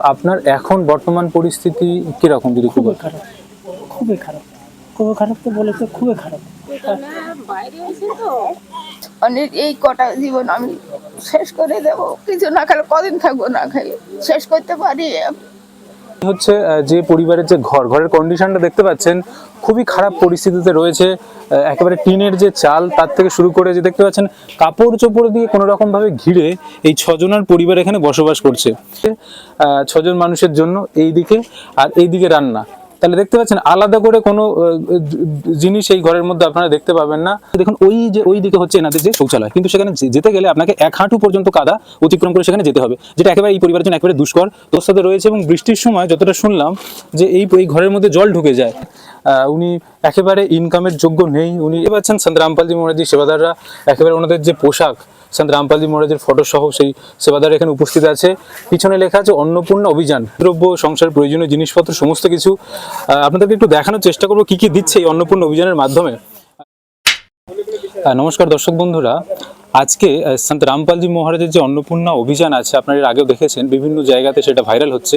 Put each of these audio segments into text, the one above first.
আপনার এখন বর্তমান পরিস্থিতি কীরকম যদি খুবই খারাপ। খুবই খারাপ। খুবই খারাপ তো বলেছে খুবই খারাপ। অনেক এই কটা জীবন আমি শেষ করে দেবো। কিছু না খেলে কদিন থাকব না খাই শেষ করতে পারি? হচ্ছে যে পরিবারের যে ঘর, ঘরের কন্ডিশনটা দেখতে পাচ্ছেন, খুবই খারাপ পরিস্থিতিতে রয়েছে। একেবারে টিনের যে চাল, তার থেকে শুরু করে যে দেখতে পাচ্ছেন, কাপড় চোপড় দিয়ে কোনো রকম ভাবে ঘিরে এই ছজনের পরিবার এখানে বসবাস করছে। ছজন মানুষের জন্য এই দিকে আর এই দিকে রান্না। তাহলে দেখতে পাচ্ছেন, আলাদা করে কোনো জিনিস এই ঘরের মধ্যে আপনারা দেখতে পাবেন না। দেখুন, ওই যে, ওই দিকে হচ্ছে এনাদের যে শৌচালয়। কিন্তু সেখানে যেতে গেলে আপনাকে এক হাঁটু পর্যন্ত কাদা অতিক্রম করে সেখানে যেতে হবে। যেটা একেবারে এই পরিবারের জন্য একেবারে দুষ্কর অবস্থাতে রয়েছে এবং বৃষ্টির সময় যতটা শুনলাম যে এই এই ঘরের মধ্যে জল ঢুকে যায় উনি একেবারে ইনকামের যোগ্য নেই। উনি পাচ্ছেন, সন্ত রামপালজি মহারাজি সেবাদাররা একেবারে ওনাদের যে পোশাক সন্ত রামপালজি মহারাজের ফটো সহ সেই সেবাদার এখানে উপস্থিত আছে। পিছনে লেখা আছে, অন্নপূর্ণা অভিযান, দ্রব্য, সংসার, প্রয়োজনীয় জিনিসপত্র, সমস্ত কিছু। আপনাদেরকে একটু দেখানোর চেষ্টা করব, কি কি দিচ্ছে এই অন্নপূর্ণা অভিযানের মাধ্যমে। নমস্কার দর্শক বন্ধুরা। আজকে সন্ত রামপালজি মহারাজের যে অন্নপূর্ণা অভিযান আছে, আপনারা আগেও দেখেছেন, বিভিন্ন জায়গাতে সেটা ভাইরাল হচ্ছে।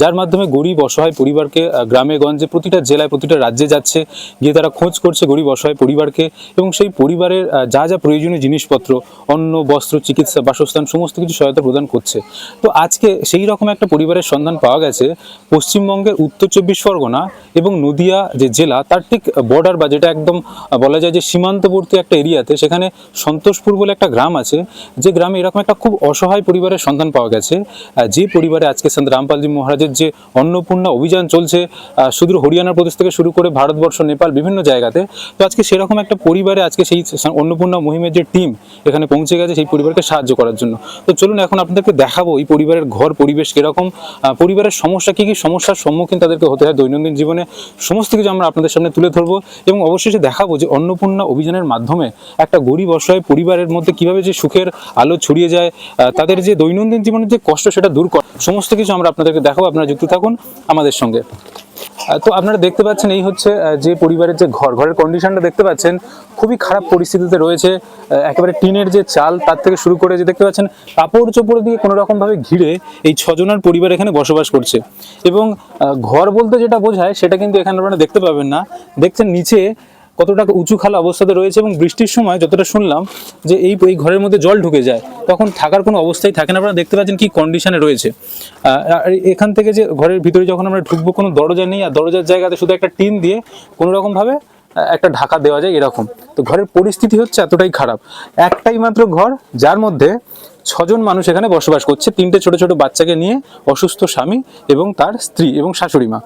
যার মাধ্যমে গরিব অসহায় পরিবারকে গ্রামে, গঞ্জে, প্রতিটা জেলায় প্রতিটা রাজ্যে যাচ্ছে, গিয়ে তারা খোঁজ করছে গরিব অসহায় পরিবারকে এবং সেই পরিবারের যা যা প্রয়োজনীয় জিনিসপত্র, অন্ন, বস্ত্র, চিকিৎসা, বাসস্থান, সমস্ত কিছু সহায়তা প্রদান করছে। তো আজকে সেই রকম একটা পরিবারের সন্ধান পাওয়া গেছে, পশ্চিমবঙ্গের উত্তর চব্বিশ পরগনা এবং নদিয়া যে জেলা, তার ঠিক বর্ডার বা যেটা একদম বলা যায় যে সীমান্তবর্তী একটা এরিয়াতে, সেখানে সন্তোষপুর বলে একটা গ্রাম আছে, যে গ্রামে এরকম একটা খুব অসহায় পরিবারের সন্ধান পাওয়া গেছে। যে পরিবারে আজকে সন্ত রামপালজি মহারাজের যে অন্নপূর্ণা অভিযান চলছে সুদূর হরিয়ানা প্রদেশ থেকে শুরু করে ভারতবর্ষ, নেপাল, বিভিন্ন জায়গাতে, তো আজকে সেরকম একটা পরিবারে আজকে সেই অন্নপূর্ণা মহিমের যে টিম এখানে পৌঁছে গেছে সেই পরিবারকে সাহায্য করার জন্য। তো চলুন এখন আপনাদেরকে দেখাবো এই পরিবারের ঘর পরিবেশ কীরকম পরিবারের সমস্যা কী কী, সমস্যার সম্মুখীন তাদেরকে হতে হয় দৈনন্দিন জীবনে, সমস্ত কিছু আমরা আপনাদের সামনে তুলে ধরবো এবং অবশেষে দেখাবো যে অন্নপূর্ণা অভিযানের মাধ্যমে একটা গরিব অসহায় পরিবারের মধ্যে কীভাবে যে সুখের আলো ছড়িয়ে যায় তাদের যে দৈনন্দিন জীবনের যে কষ্ট সেটা দূর কর, সমস্ত কিছু আমরা আপনাদেরকে দেখাবো, আপনারা যুক্ত থাকুন আমাদের সঙ্গে। তো আপনারা দেখতে পাচ্ছেন এই হচ্ছে যে পরিবারের যে ঘর, ঘরের কন্ডিশনটা দেখতে পাচ্ছেন, খুবই খারাপ পরিস্থিতিতে রয়েছে একেবারে টিনের যে চাল, তার থেকে শুরু করে যে দেখতে পাচ্ছেন, কাপড় চোপড় দিয়ে কোনো রকম ভাবে ঘিরে এই ছজনের পরিবার এখানে বসবাস করছে। এবং ঘর বলতে যেটা বোঝায়, সেটা কিন্তু এখানে আপনারা দেখতে পাবেন না। দেখছেন নিচে কতটা উঁচু খালা অবস্থাতে রয়েছে এবং বৃষ্টির সময় যতটা শুনলাম যে এই এই ঘরের মধ্যে জল ঢুকে যায় তখন থাকার কোনো অবস্থাই থাকে না। আপনারা দেখতে পাচ্ছেন কি কন্ডিশনে রয়েছে। এখান থেকে যে ঘরের ভিতরে যখন আমরা ঢুকবো কোনো দরজা নেই আর দরজার জায়গাতে শুধু একটা টিন দিয়ে কোনো রকম ভাবে আহ, একটা ঢাকা দেওয়া যায় এরকম। তো ঘরের পরিস্থিতি হচ্ছে এতটাই খারাপ। একটাই মাত্র ঘর যার মধ্যে ছজন মানুষ এখানে বসবাস করছে, তিনটে ছোট ছোট বাচ্চাকে নিয়ে অসুস্থ স্বামী এবং তার স্ত্রী এবং শাশুড়ি মা।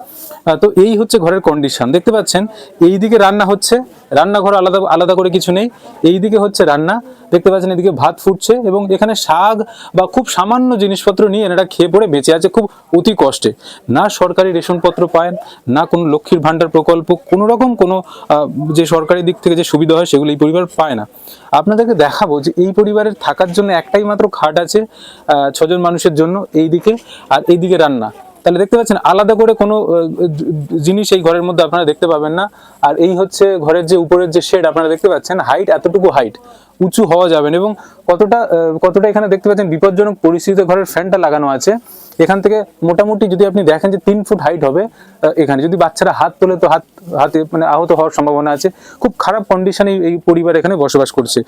তো এই হচ্ছে ঘরের কন্ডিশন দেখতে পাচ্ছেন এই দিকে রান্না হচ্ছে রান্নাঘর আলাদা আলাদা করে কিছু নেই। এই দিকে হচ্ছে রান্না। দেখতে পাচ্ছেন এদিকে ভাত ফুটছে এবং এখানে শাক বা খুব সামান্য জিনিসপত্র নিয়ে এনারা খেয়ে পড়ে বেঁচে আছে খুব অতি কষ্টে। না সরকারি রেশনপত্র পায় না কোনো লক্ষ্মীর ভাণ্ডার প্রকল্প, কোনো রকম কোনো যে সরকারি দিক থেকে যে সুবিধা হয় সেগুলো এই পরিবার পায় না। আপনাদেরকে দেখাবো যে এই পরিবারের থাকার জন্য একটাই মাত্র খাট আছে ছজন মানুষের জন্য এই দিকে আর এই দিকে রান্না। তাহলে দেখতে পাচ্ছেন, আলাদা করে কোনো জিনিস এই ঘরের মধ্যে আপনারা দেখতে পাবেন না। আর এই হচ্ছে ঘরের যে উপরের যে শেড, আপনারা দেখতে পাচ্ছেন, হাইট এতটুকু হাইট। উঁচু হওয়া যাবেন এবং কতটা কতটা এখানে দেখতে পাচ্ছেন বিপজ্জনক পরিস্থিতিতে ঘরের ফ্যানটা লাগানো আছে। এখান থেকে মোটামুটি যদি আপনি দেখেন যে তিন ফুট হাইট হবে এখানে। যদি বাচ্চারা হাত তোলে তো হাত, হাতে মানে আহত হওয়ার সম্ভাবনা আছে। খুব খারাপ কন্ডিশনে এই পরিবার এখানে বসবাস করছে।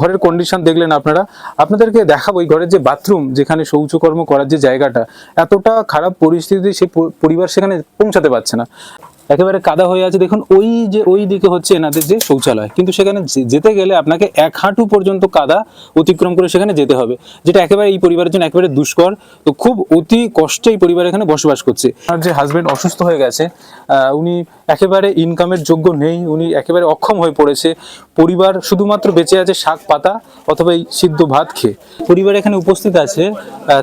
ঘরের কন্ডিশন দেখলেন আপনারা। আপনাদেরকে দেখাবো এই ঘরের যে বাথরুম যেখানে শৌচকর্ম করার যে জায়গাটা, এতটা খারাপ পরিস্থিতি সেই পরিবার সেখানে পৌঁছাতে পারছে না। একেবারে কাদা হয়ে আছে। দেখুন, ওই যে, ওই দিকে হচ্ছে এনাদের যে শৌচালয়। কিন্তু সেখানে যেতে গেলে আপনাকে এক হাঁটু পর্যন্ত কাদা অতিক্রম করে সেখানে যেতে হবে, যেটা একেবারে এই পরিবারের জন্য একেবারে দুষ্কর। তো খুব অতি কষ্টে এই পরিবার এখানে বসবাস করছে। আর যে হাজবেন্ড অসুস্থ হয়ে গেছে উনি একেবারে ইনকামের যোগ্য নেই, উনি একেবারে অক্ষম হয়ে পড়েছে। পরিবার শুধুমাত্র বেঁচে আছে শাক পাতা অথবা এই সিদ্ধ ভাত খেয়ে। পরিবার এখানে উপস্থিত আছে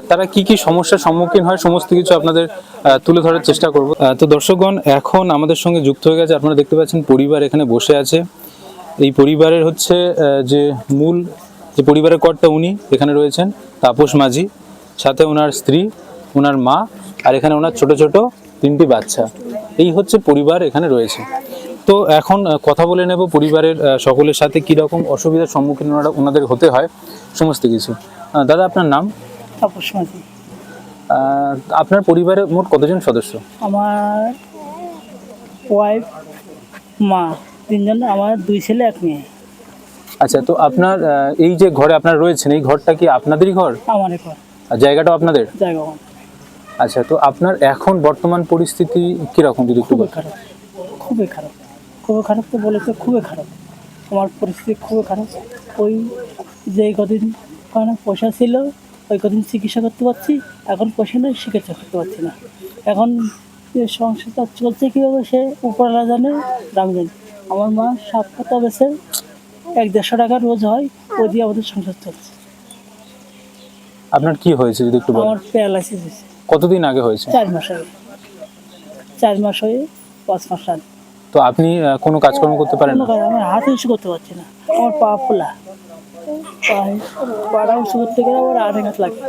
তারা কি কি সমস্যার সম্মুখীন হয়, সমস্ত কিছু আপনাদের তুলে ধরার চেষ্টা করব। তো দর্শকগণ, এখন আমাদের সঙ্গে যুক্ত হয়ে গেছে। আপনারা দেখতে পাচ্ছেন পরিবার এখানে বসে আছে। এই পরিবারের হচ্ছে যে মূল যে পরিবারের কর্তা উনি এখানে রয়েছেন তাপস মাঝি। সাথে ওনার স্ত্রী ওনার মা আর এখানে ওনার ছোট ছোট তিনটি বাচ্চা। এই হচ্ছে পরিবার এখানে রয়েছে। তো এখন কথা বলে নেব পরিবারের সকলের সাথে কি রকম অসুবিধার সম্মুখীন ওনারা ওনাদের হতে হয় সমস্ত কিছু। দাদা আপনার নাম? তাপস মাঝি। আপনার পরিবারে মোট কতজন সদস্য? আমার ওয়াইফ মা তিনজন আমার দুই ছেলে এক মেয়ে। আচ্ছা তো আপনার আহ, এই যে ঘরে আপনার রয়েছেন এই ঘরটা কি আপনাদেরই ঘর? আমার ঘর। আর জায়গাটাও আপনাদের? জায়গা আমার। আচ্ছা তো আপনার এখন বর্তমান পরিস্থিতি কীরকম যদি একটু খুবই বলেন? খারাপ। খুবই খারাপ। খুবই খারাপ তো বলে তো খুবই খারাপ। আমার পরিস্থিতি খুবই খারাপ। ওই যে কদিন ওখানে পয়সা ছিল ওই কদিন চিকিৎসা করতে পারছি। এখন পয়সা নেই চিকিৎসা করতে পারছি না। এখন সংসারটা চলছে কীভাবে সে উপরওয়ালা জানে দাম জানে আমার মা সাত পাতা বেছে এক দেড়শো টাকা রোজ হয় ওই দিয়ে আমাদের সংসার চলছে আপনার কি হয়েছে যদি একটু আমার প্যারালাইসিস হয়েছে কতদিন আগে হয়েছে চার মাস আগে চার মাস হয়ে পাঁচ মাস আগে তো আপনি কোনো কাজকর্ম করতে পারেন না আমার হাত উঁচু করতে পারছি না আমার পা ফোলা পাড়া উঁচু করতে গেলে আবার আধে ঘাত লাগে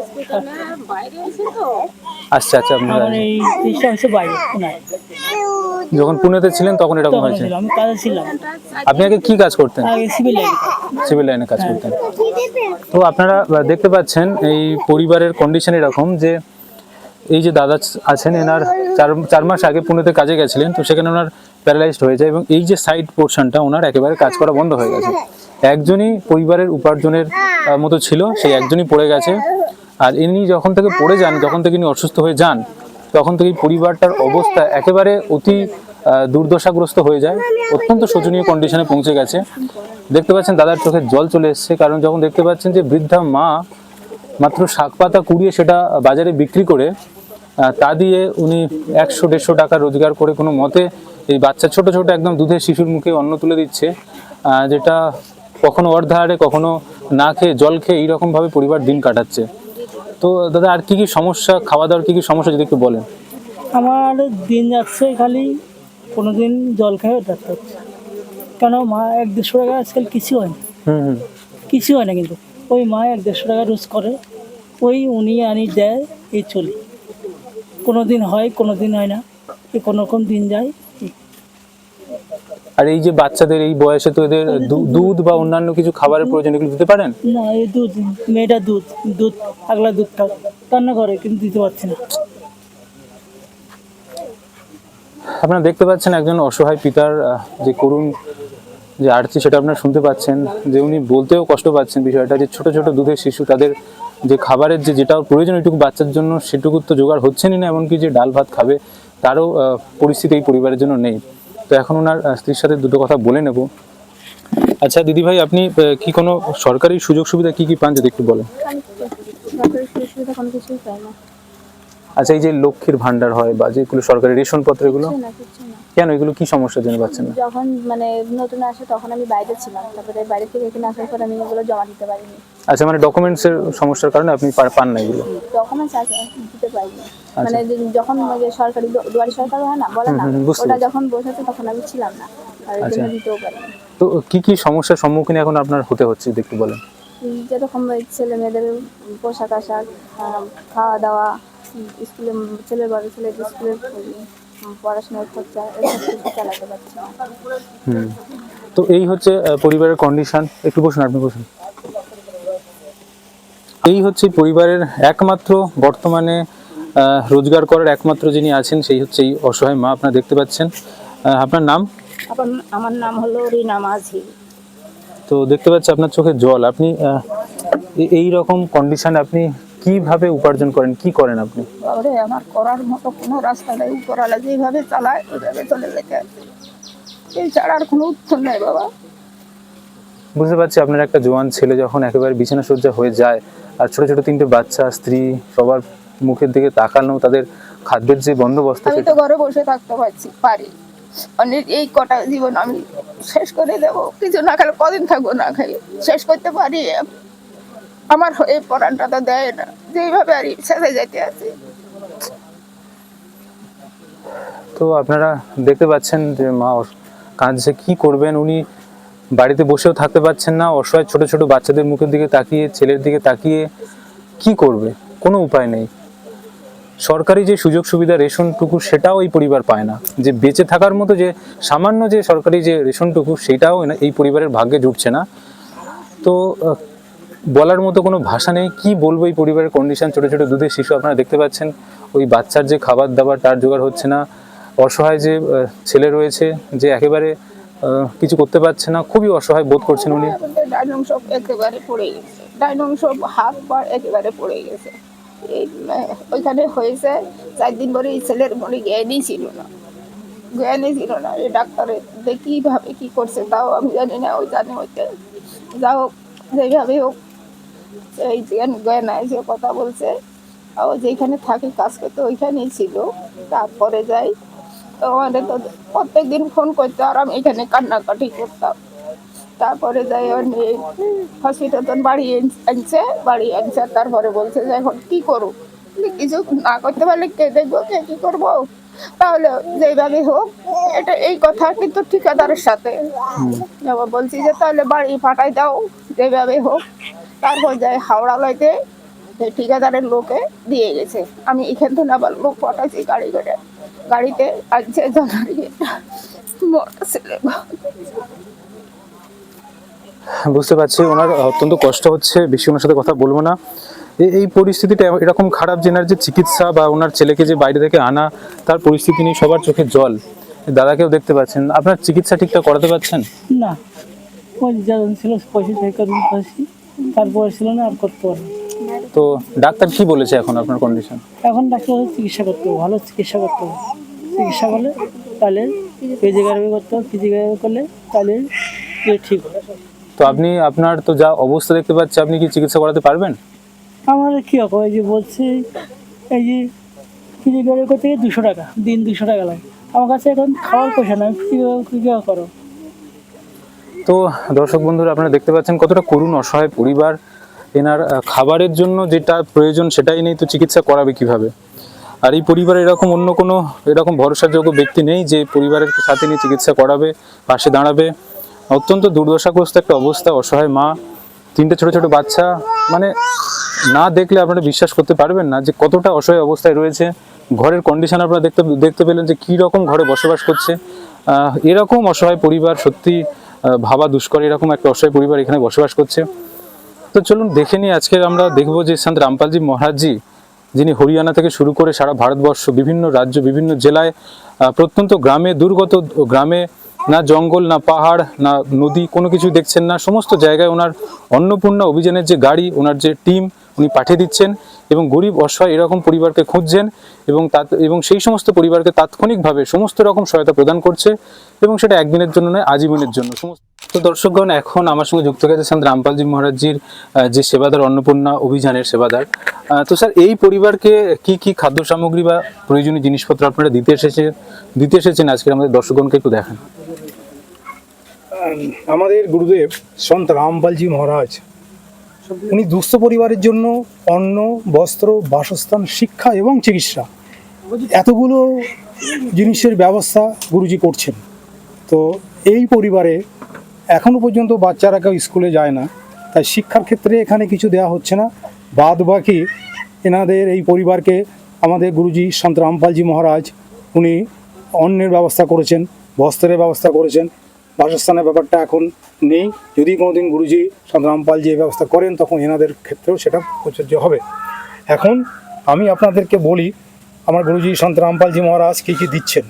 আচ্ছা আচ্ছা আপনার আমার এই জিনিসটা হচ্ছে বাইরে পুনায়। যখন পুনেতে ছিলেন তখন এরকম তখন হয়েছে ছিল আমি কাজে ছিলাম। আপনি আগে কি কাজ করতেন? আগে সিভিল লাইন সিভিল লাইনে কাজ করতেন। তো আপনারা দেখতে পাচ্ছেন এই পরিবারের কন্ডিশন এরকম যে এই যে দাদা আছেন এনার চার চার মাস আগে পুনেতে কাজে গেছিলেন তো সেখানে ওনার প্যারালাইজড হয়ে যায় এবং এই যে সাইড পোর্শনটা ওনার একেবারে কাজ করা বন্ধ হয়ে গেছে। একজনই পরিবারের উপার্জনের আহ, মতো ছিল সেই একজনই পড়ে গেছে। আর ইনি যখন থেকে পড়ে যান, যখন থেকে ইনি অসুস্থ হয়ে যান, তখন থেকে পরিবারটার অবস্থা একেবারে অতি দুর্দশাগ্রস্ত হয়ে যায়। অত্যন্ত শোচনীয় কন্ডিশনে পৌঁছে গেছে। দেখতে পাচ্ছেন দাদার চোখে জল চলে এসছে, কারণ যখন দেখতে পাচ্ছেন যে বৃদ্ধা মা মাত্র শাক পাতা কুড়িয়ে সেটা বাজারে বিক্রি করে তা দিয়ে উনি একশো, দেড়শো টাকা রোজগার করে কোনো মতে এই বাচ্চা ছোট ছোট একদম দুধের শিশুর মুখে অন্ন তুলে দিচ্ছে যেটা কখনো অর্ধাহারে, কখনো না খেয়ে জল খেয়ে এইরকম ভাবে পরিবার দিন কাটাচ্ছে। তো দাদা আর কি কি সমস্যা খাওয়া দাওয়ার কি কি সমস্যা যদি একটু বলেন? আমার দিন যাচ্ছে খালি কোনো দিন জল খেয়ে থাকতে হচ্ছে কেন মা এক দেড়শো টাকা আজকাল কিছু হয় না। হুম কিছু হয় না কিন্তু। ওই মা এক দেড়শো টাকা রোজ করে ওই উনি আনি দেয় এই চলি। কোনো দিন হয় কোনো দিন হয় না। এই কোনো রকম দিন যায়। আর এই যে বাচ্চাদের এই বয়সে তো এদের দুধ বা অন্যান্য কিছু খাবারের প্রয়োজন এগুলো দিতে পারেন? না এই দুধ মেয়েটা দুধ দুধ আগলা দুধ খাও রান্না করে কিন্তু দিতে পারছি না। আপনারা দেখতে পাচ্ছেন একজন অসহায় পিতার যে করুণ যে আর্থি সেটা আপনারা শুনতে পাচ্ছেন যে উনি বলতেও কষ্ট পাচ্ছেন বিষয়টা যে ছোট ছোট দুধের শিশু তাদের যে খাবারের যে যেটা প্রয়োজন ওইটুকু বাচ্চার জন্য সেটুকু তো জোগাড় হচ্ছেনই না এমনকি যে ডাল ভাত খাবে তারও পরিস্থিতি এই পরিবারের জন্য নেই। তো এখন ওনার স্ত্রীর সাথে দুটো কথা বলে নেব। আচ্ছা দিদি ভাই আপনি কি কোনো সরকারি সুযোগ সুবিধা, কি কি পান, যদি একটু বলেন? আচ্ছা এই যে লক্ষ্মীর ভান্ডার হয় বা যেগুলো সরকারি রেশন পত্র এগুলো কেন? এগুলো কি সমস্যার জন্য পাচ্ছেন না? যখন মানে নতুন আসে তখন আমি বাইরে ছিলাম। তারপরে বাইরে থেকে এখানে আসার পর আমি এগুলো জমা দিতে পারিনি। আচ্ছা মানে ডকুমেন্টসের সমস্যার কারণে আপনি পান না এগুলো? ডকুমেন্টস আছে দিতে পারিনি। মানে যখন যে সরকারি দুয়ারি সরকার হয় না বলে না ওটা যখন বসেছে তখন আমি ছিলাম না আর এর জন্য দিতেও পারিনি। তো কি কি সমস্যার সম্মুখীন এখন আপনার হতে হচ্ছে একটু বলেন? যেরকম ছেলে মেয়েদের পোশাক আশাক খাওয়া দাওয়া স্কুলে ছেলের বড় ছেলে স্কুলের উম, পড়াশোনার খরচা এসব কিছু চালাতে পারছি না। হুম। তো এই হচ্ছে পরিবারের কন্ডিশন একটু বসুন আপনি বসুন। এই হচ্ছে পরিবারের একমাত্র বর্তমানে রোজগার করার একমাত্র যিনি আছেন সেই হচ্ছে এই অসহায় মা। আপনারা দেখতে পাচ্ছেন। আপনার নাম? আমার নাম হলো রিনা মাঝি। তো দেখতে পাচ্ছি আপনার চোখে জল। আপনি এই রকম কন্ডিশনে আপনি কীভাবে উপার্জন করেন? কি করেন আপনি? বাবারে আমার করার মতো কোনো রাস্তা নেই। উপরালা যেভাবে চালায় ওইভাবে চলে যেতে। এই ছাড়ার কোনো উত্তর নেই বাবা। বুঝতে পারছি আপনার একটা জোয়ান ছেলে যখন একেবারে বিছানা সজ্জা হয়ে যায় আর ছোট ছোট তিনটে বাচ্চা স্ত্রী সবার মুখের দিকে তাকানো তাদের খাদ্যের যে বন্দোবস্ত আমি তো ঘরে বসে থাকতে পারছি পারি। অনেক এই কটা জীবন আমি শেষ করে দেব। কিছু না খেলে কদিন থাকব না খাই শেষ করতে পারি? আমার হয়ে পরানটা তো দেয় না। যেইভাবে আর শেষে যেতে আছে। তো আপনারা দেখতে পাচ্ছেন যে মা কাঁদছে, কি করবেন? উনি বাড়িতে বসেও থাকতে পারছেন না। অসহায় ছোট ছোট বাচ্চাদের মুখের দিকে তাকিয়ে, ছেলের দিকে তাকিয়ে কি করবে? কোনো উপায় নেই। সরকারি যে সুযোগ সুবিধা রেশনটুকু, সেটাও এই পরিবার পায় না। যে বেঁচে থাকার মতো যে সামান্য যে সরকারি যে রেশনটুকু, সেটাও এই পরিবারের ভাগ্যে জুটছে না। তো বলার মতো কোনো ভাষা নেই। কি বলব এই পরিবারের কন্ডিশন ছোটো ছোটো দুধের শিশু আপনারা দেখতে পাচ্ছেন। ওই বাচ্চার যে খাবার দাবার তার জোগাড় হচ্ছে না। অসহায় যে ছেলে রয়েছে, যে একেবারে কিছু করতে পারছে না, খুবই অসহায় বোধ করছেন উনি। ডাইনং সব একেবারে পড়ে গেছে। ডাইনং সব হাত একেবারে পড়ে গেছে। এই ওইখানে হয়েছে চার দিন পরে এই ছেলের মনে জ্ঞানই ছিল না। জ্ঞানই ছিল না। এই যে কীভাবে কী করছে, তাও আমি জানি না ওই জানি হইতে যা হোক, যেভাবে হোক এই জ্ঞান আছে কথা বলছে। ও যেখানে থাকি কাজ করতে ওইখানেই ছিল। তারপরে যাই তো আমাদের তো প্রত্যেক দিন ফোন করতো আর আমি এখানে কান্নাকাটি করতাম। তারপরে যাই হসপিটাল বাড়ি আনছে বাড়ি আনছে তারপরে বলছে যে এখন কি বলি, কিছু না করতে পারলে কে দেখব কে কি করব? তাহলে যেভাবে হোক এটা এই কথা কিন্তু ঠিকাদারের সাথে। বলছি যে তাহলে বাড়ি পাঠাই দাও যেভাবে হোক। তারপর যাই হাওড়া লইতে ঠিকাদারের লোকে দিয়ে গেছে। আমি এখান থেকে আবার লোক পাঠাইছি গাড়ি করে। গাড়িতে আনছে জানারিয়ে মোটর ছেলে বুঝতে পারছি ওনার অত্যন্ত কষ্ট হচ্ছে বেশি ওনার সাথে কথা বলব না। এই পরিস্থিতিটা এরকম খারাপ যে যে চিকিৎসা বা ওনার ছেলেকে যে বাইরে থেকে আনা তার পরিস্থিতি নিয়ে সবার চোখে জল। দাদাকেও দেখতে পাচ্ছেন। আপনার চিকিৎসা ঠিকঠাক করাতে পারছেন? না। ছিল পয়সা তারপরে ছিল না আর করতে পারি তো ডাক্তার কি বলেছে এখন আপনার কন্ডিশন এখন ডাক্তার চিকিৎসা করতে হবে ভালো চিকিৎসা করতে হবে। চিকিৎসা করলে তাহলে ফিজিওথেরাপি করতে হবে ফিজিওথেরাপি করলে তাহলে ঠিক হবে। তো আপনি আপনার তো যা অবস্থা দেখতে পাচ্ছি আপনি কি চিকিৎসা করাতে পারবেন? আমাদের কী হবে এই যে বলছে এই যে ফিজিওথেরাপি করতে গিয়ে দুশো টাকা দিন দুশো টাকা লাগে। আমার কাছে এখন খাওয়ার পয়সা নয় ফিজিওথেরাপি কীভাবে করো। তো দর্শক বন্ধুরা, আপনারা দেখতে পাচ্ছেন কতটা করুণ, অসহায় পরিবার এনার খাবারের জন্য যেটা প্রয়োজন সেটাই নেই, তো চিকিৎসা করাবে কীভাবে? আর এই পরিবারে এরকম অন্য কোনো এরকম ভরসাযোগ্য ব্যক্তি নেই যে পরিবারের সাথে নিয়ে চিকিৎসা করাবে, পাশে দাঁড়াবে। অত্যন্ত দুর্দশাগ্রস্ত একটা অবস্থা, অসহায় মা, তিনটে ছোট ছোট বাচ্চা। মানে না দেখলে আপনারা বিশ্বাস করতে পারবেন না যে কতটা অসহায় অবস্থায় রয়েছে। ঘরের কন্ডিশন আপনারা দেখতে দেখতে পেলেন যে কী রকম ঘরে বসবাস করছে। এরকম অসহায় পরিবার সত্যি ভাবা দুষ্কর এরকম একটা অসহায় পরিবার এখানে বসবাস করছে। তো চলুন দেখে নিই, আজকে আমরা দেখব যে সন্ত রামপালজি মহারাজজি, যিনি হরিয়ানা থেকে শুরু করে সারা ভারতবর্ষ, বিভিন্ন রাজ্য, বিভিন্ন জেলায় প্রত্যন্ত গ্রামে দুর্গত গ্রামে, না জঙ্গল, না পাহাড়, না নদী, কোনো কিছু দেখছেন না। সমস্ত জায়গায় ওনার অন্নপূর্ণা অভিযানের যে গাড়ি, ওনার যে টিম উনি পাঠিয়ে দিচ্ছেন এবং গরিব অসহায় এরকম পরিবারকে খুঁজছেন এবং তাত, এবং সেই সমস্ত পরিবারকে তাৎক্ষণিকভাবে সমস্ত রকম সহায়তা প্রদান করছে এবং সেটা একদিনের জন্য নয়, আজীবনের জন্য। সমস্ত তো দর্শকগণ, এখন আমার সঙ্গে যুক্ত গেছে সন্ত রামপালজি মহারাজজির যে সেবাদার অন্নপূর্ণা অভিযানের সেবাদার। তো স্যার, এই পরিবারকে কি কি খাদ্য সামগ্রী বা প্রয়োজনীয় জিনিসপত্র আপনারা দিতে এসেছে দিতে এসেছেন? আজকে আমাদের দর্শকগণকে একটু দেখান। আমাদের গুরুদেব সন্ত রামপালজি মহারাজ উনি দুস্থ পরিবারের জন্য অন্ন, বস্ত্র, বাসস্থান, শিক্ষা এবং চিকিৎসা। এতগুলো জিনিসের ব্যবস্থা গুরুজি করছেন। তো এই পরিবারে এখনও পর্যন্ত বাচ্চারা কেউ স্কুলে যায় না। তাই শিক্ষার ক্ষেত্রে এখানে কিছু দেওয়া হচ্ছে না। বাদ বাকি এনাদের এই পরিবারকে আমাদের গুরুজি সন্ত রামপালজি মহারাজ, উনি অন্নের ব্যবস্থা করেছেন, বস্ত্রের ব্যবস্থা করেছেন। বাসস্থানের ব্যাপারটা এখন নেই। যদি কোনোদিন গুরুজি সন্ত রামপালজি এই ব্যবস্থা করেন, তখন এনাদের ক্ষেত্রেও সেটা প্রযোজ্য হবে। এখন আমি আপনাদেরকে বলি, আমার গুরুজি সন্ত রামপালজি মহারাজ কী কী দিচ্ছেন?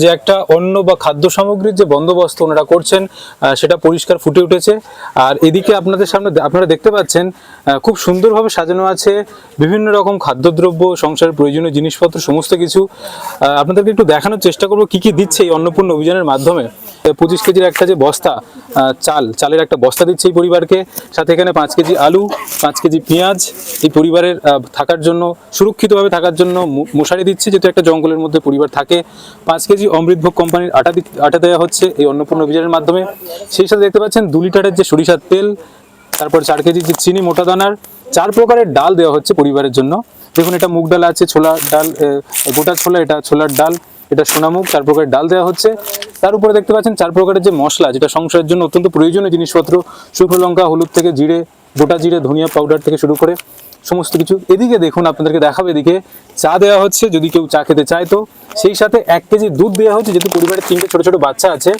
যে একটা অন্ন বা খাদ্য সামগ্রীর যে বন্দোবস্ত ওনারা করছেন সেটা পরিষ্কার ফুটে উঠেছে। আর এদিকে আপনাদের সামনে আপনারা দেখতে পাচ্ছেন খুব সুন্দরভাবে সাজানো আছে বিভিন্ন রকম খাদ্যদ্রব্য, সংসারের প্রয়োজনীয় জিনিসপত্র, সমস্ত কিছু। আপনাদেরকে একটু দেখানোর চেষ্টা করব, কি কি দিচ্ছে এই অন্নপূর্ণ অভিযানের মাধ্যমে। পঁচিশ কেজির একটা যে বস্তা চাল, চালের একটা বস্তা দিচ্ছে এই পরিবারকে। সাথে এখানে পাঁচ কেজি আলু, পাঁচ কেজি পেঁয়াজ, এই পরিবারের থাকার জন্য, সুরক্ষিতভাবে থাকার জন্য মশারি দিচ্ছে, যেহেতু একটা জঙ্গলের মধ্যে পরিবার থাকে। পাঁচ কেজি অমৃতভোগ কোম্পানির আটা আটা দেওয়া হচ্ছে এই অন্নপূর্ণ অভিযানের মাধ্যমে। সেই সাথে দেখতে পাচ্ছেন দু লিটারের যে সরিষার তেল, তারপর চার কেজি যে চিনি, মোটা দানার, চার প্রকারের ডাল দেওয়া হচ্ছে পরিবারের জন্য। দেখুন, এটা মুগ ডাল আছে ছোলা ডাল গোটা ছোলা, এটা ছোলার ডাল, এটা সোনামুগ, চার প্রকারের ডাল দেওয়া হচ্ছে। তার উপরে দেখতে পাচ্ছেন চার প্রকারের যে মশলা, যেটা সংসারের জন্য অত্যন্ত প্রয়োজনীয় জিনিসপত্র, শুকনো লঙ্কা, হলুদ থেকে জিরে গোটা জিরে, ধনিয়া পাউডার থেকে শুরু করে সমস্ত কিছু। এদিকে দেখুন, আপনাদেরকে দেখাবো এদিকে, চা দেওয়া হচ্ছে, যদি কেউ চা খেতে চায় তো। সেই সাথে এক কেজি দুধ দেওয়া হচ্ছে, যেহেতু পরিবারের তিনটে ছোট ছোট বাচ্চা আছে,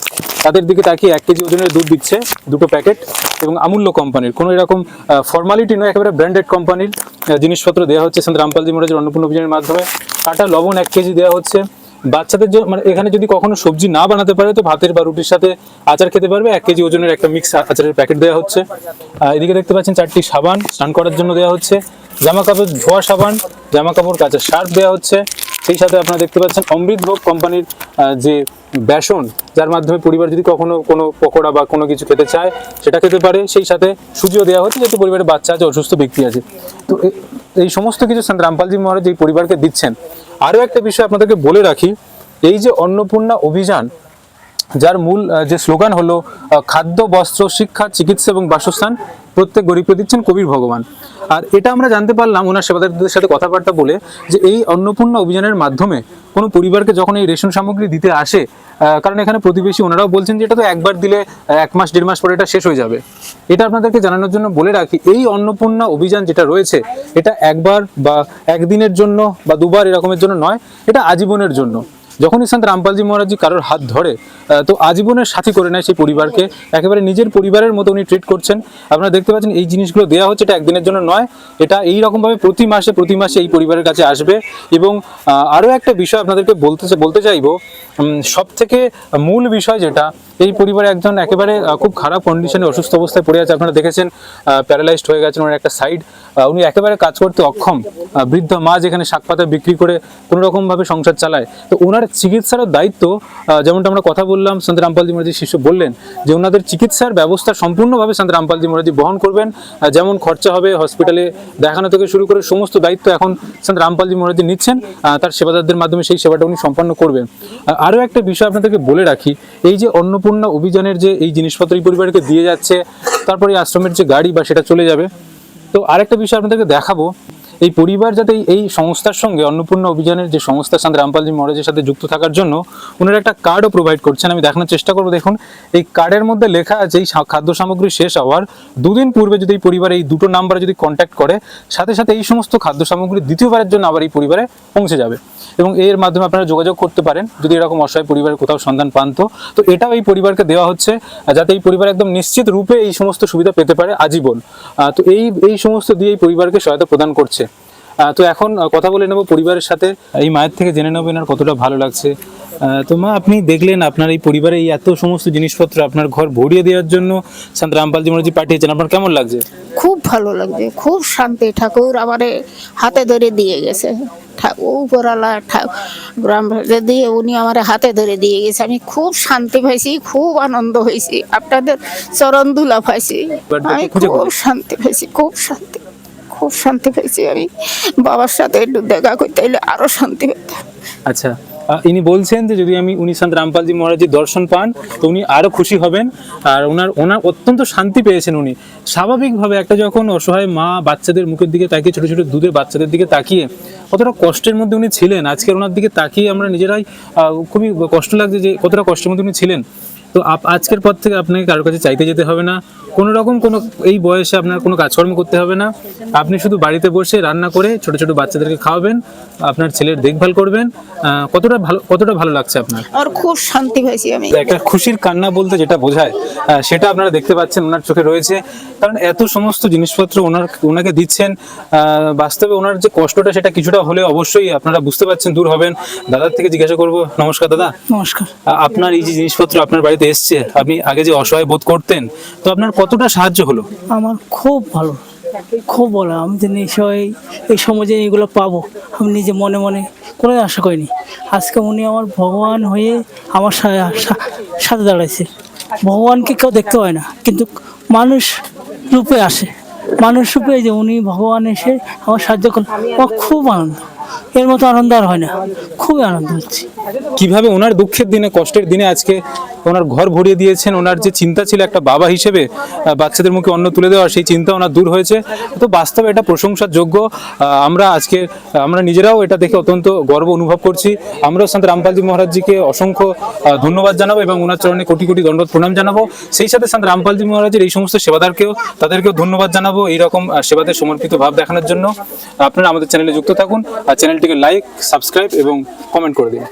তাদের দিকে তাকিয়ে এক কেজি ওজনের দুধ দিচ্ছে দুটো প্যাকেট এবং আমূল্য কোম্পানির। কোনো এরকম ফর্মালিটি নয়, একেবারে ব্র্যান্ডেড কোম্পানির জিনিসপত্র দেওয়া হচ্ছে। সন্ত রামপালজি মহারাজের অন্নপূর্ণ অভিযানের মাধ্যমে। কাটা লবণ এক কেজি দেওয়া হচ্ছে। বাচ্চাদের জন্য মানে এখানে যদি কখনো সবজি না বানাতে পারে, তো ভাতের বা রুটির সাথে আচার খেতে পারবে। এক কেজি ওজনের একটা মিক্স আচারের প্যাকেট দেওয়া হচ্ছে। এদিকে দেখতে পাচ্ছেন চারটি সাবান স্নান করার জন্য দেওয়া হচ্ছে। জামা কাপড় ধোয়া সাবান জামা কাপড় কাঁচা সার্ফ দেওয়া হচ্ছে। সেই সাথে আপনারা দেখতে পাচ্ছেন অমৃতভোগ কোম্পানির যে বেসন, যার মাধ্যমে পরিবার যদি কখনো কোনো পকোড়া বা কোনো কিছু খেতে চায়, সেটা খেতে পারে। সেই সাথে সুজিও দেওয়া হচ্ছে, যেহেতু পরিবারে বাচ্চা আছে, অসুস্থ ব্যক্তি আছে। তো এই সমস্ত কিছু রামপালজি মহারাজ এই পরিবারকে দিচ্ছেন। আরও একটা বিষয় আপনাদেরকে বলে রাখি এই যে অন্নপূর্ণা অভিযান যার মূল যে স্লোগান হলো খাদ্য, বস্ত্র, শিক্ষা, চিকিৎসা এবং বাসস্থান প্রত্যেক গরিবকে দিচ্ছেন কবির ভগবান। আর এটা আমরা জানতে পারলাম ওনার সেবাদারদের সাথে কথাবার্তা বলে যে এই অন্নপূর্ণা অভিযানের মাধ্যমে কোনো পরিবারকে যখন এই রেশন সামগ্রী দিতে আসে কারণ এখানে প্রতিবেশী ওনারাও বলছেন যে এটা তো একবার দিলে এক মাস, দেড় মাস পরে এটা শেষ হয়ে যাবে। এটা আপনাদেরকে জানানোর জন্য বলে রাখি, এই অন্নপূর্ণা অভিযান যেটা রয়েছে, এটা একবার বা একদিনের জন্য বা দুবার এরকমের জন্য নয়, এটা আজীবনের জন্য। যখনই সন্ত রামপালজি মহারাজজি কারোর হাত ধরে তো আজীবনের সাথী করে নেয় সেই পরিবারকে। একেবারে নিজের পরিবারের মতো উনি ট্রিট করছেন। আপনারা দেখতে পাচ্ছেন এই জিনিসগুলো দেওয়া হচ্ছে, এটা একদিনের জন্য নয়। এটা এই রকমভাবে প্রতি মাসে প্রতি মাসে এই পরিবারের কাছে আসবে। এবং আরও একটা বিষয় আপনাদেরকে বলতে বলতে চাইব সব থেকে মূল বিষয় যেটা এই পরিবারে একজন একেবারে খুব খারাপ কন্ডিশনে অসুস্থ অবস্থায় পড়ে আছে আপনারা দেখেছেন প্যারালাইজড হয়ে গেছেন ওনার একটা সাইড উনি একেবারে কাজ করতে অক্ষম বৃদ্ধ মা যেখানে শাক পাতা বিক্রি করে কোনো রকম ভাবে সংসার চালায় তো ওনার চিকিৎসারও দায়িত্ব যেমনটা আমরা কথা বললাম সন্ত রামপালজি মহারাজি শিষ্য বললেন যে ওনাদের চিকিৎসার ব্যবস্থা সম্পূর্ণভাবে সন্ত রামপালজি মহারাজি বহন করবেন যেমন খরচা হবে হসপিটালে দেখানো থেকে শুরু করে সমস্ত দায়িত্ব এখন সন্ত রামপালজি মহারাজি নিচ্ছেন তার সেবাদারদের মাধ্যমে সেই সেবাটা উনি সম্পন্ন করবেন। আহ, আরও একটা বিষয় আপনাদেরকে বলে রাখি, এই যে অন্নপূর্ণা অভিযানের যে এই জিনিসপত্র এই পরিবারকে দিয়ে যাচ্ছে, তারপরে আশ্রমের যে গাড়ি বা সেটা চলে যাবে, তো আরেকটা বিষয় আপনাদেরকে দেখাবো এই পরিবার যাতে এই- সংস্থার সঙ্গে অন্নপূর্ণা অভিযানের যে সংস্থা সাথে রামপালজি মহারাজের সাথে যুক্ত থাকার জন্য ওনারা একটা কার্ডও প্রোভাইড করছেন। আমি দেখানোর চেষ্টা করব। দেখুন, এই কার্ডের মধ্যে লেখা আছে, এই খাদ্য সামগ্রী শেষ হওয়ার দুদিন পূর্বে যদি এই পরিবার এই দুটো নাম্বারে যদি কন্ট্যাক্ট করে, সাথে সাথে এই সমস্ত খাদ্য সামগ্রী দ্বিতীয়বারের জন্য আবার এই পরিবারে পৌঁছে যাবে। এবং এর মাধ্যমে আপনারা যোগাযোগ করতে পারেন, যদি এরকম অসহায় পরিবারের কোথাও সন্ধান পান তো। তো এটাও এই পরিবারকে দেওয়া হচ্ছে যাতে এই পরিবার একদম নিশ্চিত রূপে এই সমস্ত সুবিধা পেতে পারে আজীবন। তো এই এই সমস্ত দিয়ে এই পরিবারকে সহায়তা প্রদান করছে। তো এখন কথা বলে নেব পরিবারের সাথে। এই মায়ের থেকে জেনে নেবেন আর কতটা ভালো লাগছে। তো মা আপনি দেখলেন আপনার এই পরিবারে এই এত সমস্ত জিনিসপত্র আপনার ঘর ভরিয়ে দেওয়ার জন্য সন্ত রামপালজি মহারাজি পাঠিয়েছেন। আপনার কেমন লাগছে? খুব ভালো লাগছে। খুব শান্তি ঠাকুর আমারে হাতে ধরে দিয়ে গেছে। ঠা- গ্রাম দিয়ে উনি আমার হাতে ধরে দিয়ে গেছে। আমি খুব শান্তি পাইছি খুব আনন্দ হয়েছি আপনাদের চরণ ধুলা পাইছি। আমি খুব শান্তি পাইছি খুব শান্তি। খুব শান্তি পাইছি আমি। বাবার সাথে একটু দেখা করতে হলে আরও শান্তি পেতাম আচ্ছা ইনি বলছেন যে যদি আমি, উনি সন্ত রামপালজি মহারাজের দর্শন পান, তো উনি আরও খুশি হবেন। আর ওনার ওনার অত্যন্ত শান্তি পেয়েছেন উনি। স্বাভাবিকভাবে একটা যখন অসহায় মা বাচ্চাদের মুখের দিকে তাকিয়ে, ছোট ছোট দুধের বাচ্চাদের দিকে তাকিয়ে কতটা কষ্টের মধ্যে উনি ছিলেন, আজকের ওনার দিকে তাকিয়ে আমরা নিজেরাই খুবই কষ্ট লাগছে যে কতটা কষ্টের মধ্যে উনি ছিলেন। তো আপ- আজকের পর থেকে আপনাকে কারোর কাছে চাইতে যেতে হবে না। কোনো রকম কোনো এই বয়সে আপনার কোনো কাজকর্ম করতে হবে না। আপনি শুধু বাড়িতে বসে রান্না করে ছোট ছোট বাচ্চাদেরকে খাওয়াবেন আপনার ছেলের দেখভাল করবেন কতটা ভালো কতটা ভালো লাগছে আপনার? আর খুব শান্তি পাইছি আমি। একটা খুশির কান্না বলতে যেটা বোঝায় সেটা আপনারা দেখতে পাচ্ছেন ওনার চোখে রয়েছে। কারণ এত সমস্ত জিনিসপত্র ওনার ওনাকে দিচ্ছেন আহ, বাস্তবে ওনার যে কষ্টটা সেটা কিছুটা হলে অবশ্যই আপনারা বুঝতে পারছেন দূর হবেন। দাদার থেকে জিজ্ঞাসা করব নমস্কার দাদা। নমস্কার। আপনার এই যে জিনিসপত্র আপনার বাড়িতে এসছে আপনি আগে যে অসহায় বোধ করতেন তো আপনার কতটা সাহায্য হলো? আমার খুব ভালো খুব ভালো। আমি যে নিশ্চয়ই এই সমাজে এগুলো পাবো আমি নিজে মনে মনে কোনো আশা করিনি। আজকে উনি আমার ভগবান হয়ে আমার সা- সা- সাথে দাঁড়াইছে। ভগবানকে কেউ দেখতে হয় না কিন্তু মানুষ রূপে আসে। মানুষ রূপে যে উনি ভগবান এসে আমার সাহায্য করেন আমার খুব আনন্দ। এর মতো আনন্দ আর হয় না খুবই আনন্দ হচ্ছে। কীভাবে ওনার দুঃখের দিনে কষ্টের দিনে আজকে ওনার ঘর ভরিয়ে দিয়েছেন। ওনার যে চিন্তা ছিল একটা বাবা হিসেবে বাচ্চাদের মুখে অন্ন তুলে দেওয়ার সেই চিন্তা ওনার দূর হয়েছে। তো বাস্তবে এটা প্রশংসার যোগ্য আমরা আজকে, আমরা নিজেরাও এটা দেখে অত্যন্ত গর্ব অনুভব করছি। আমরাও সন্ত রামপালজি মহারাজজিকে অসংখ্য ধন্যবাদ জানাব এবং ওনার চরণে কোটি কোটি দণ্ডবত প্রণাম জানাব। সেই সাথে সন্ত রামপালজি মহারাজের এই সমস্ত সেবাদারকেও, তাদেরকেও ধন্যবাদ জানাব এইরকম সেবাদের সমর্পিত ভাব দেখানোর জন্য। আপনারা আমাদের চ্যানেলে যুক্ত থাকুন আর চ্যানেলটিকে লাইক সাবস্ক্রাইব এবং কমেন্ট করে দিন।